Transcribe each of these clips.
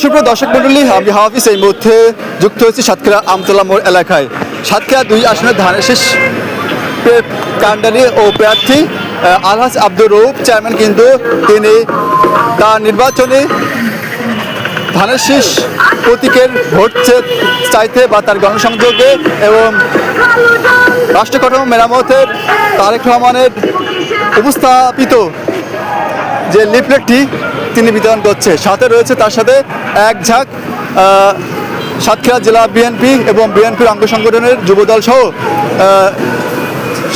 সুপ্রিয় দর্শক মন্ডলী আমি হাফিজ, এই মধ্যে যুক্ত হয়েছি সাতক্ষীরা আমতলা মোড় এলাকায়। সাতক্ষীরা দুই আসনের ধানের শেষ কান্ডারি ও প্রার্থী আলহাজ আব্দুর রৌফ চেয়ারম্যান কিন্তু তিনি তার নির্বাচনে ধানের শীষ প্রতীকের ভোট চাইতে বা তার গণসংযোগে এবং রাষ্ট্র কাঠামো মেরামতের তারেক রহমানের উপস্থাপিত যে লিফলেটটি তিনি বিতরণ করছে। সাথে রয়েছে তার সাথে এক ঝাঁক সাতক্ষীরা জেলা বিএনপি এবং বিএনপির অঙ্গ সংগঠনের যুবদল সহ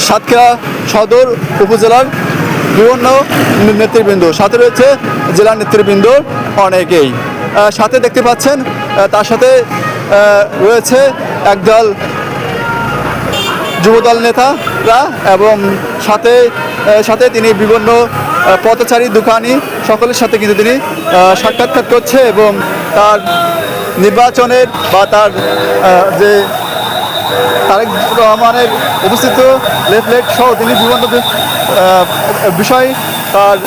সাতক্ষীরা সদর উপজেলার বিভিন্ন নেতৃবৃন্দ। সাথে রয়েছে জেলার নেতৃবৃন্দ অনেকেই। সাথে দেখতে পাচ্ছেন তার সাথে রয়েছে একদল যুবদল নেতারা এবং সাথে সাথে তিনি বিভিন্ন পথচারী দোকানি সকলের সাথে কিন্তু তিনি সাক্ষাৎকার করছে এবং তার নির্বাচনের বা তার যে তারেক রহমানের উপস্থিত লেফলেট সহ তিনি বিভিন্ন বিষয় তার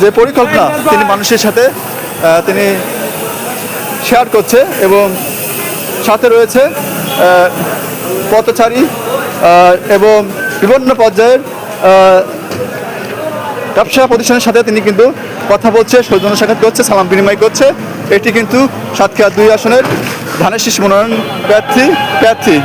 যে পরিকল্পনা তিনি মানুষের সাথে তিনি শেয়ার করছে এবং সাথে রয়েছে পথচারী এবং বিভিন্ন পর্যায়ের ব্যবসা প্রতিষ্ঠানের সাথে তিনি কিন্তু কথা বলছে, সৌজন্য সাক্ষাৎ করছে, সালাম বিনিময় করছে। এটি কিন্তু সাতক্ষীরা দুই আসনের ধানের শীষ মনোনয়ন প্রার্থী প্রার্থী।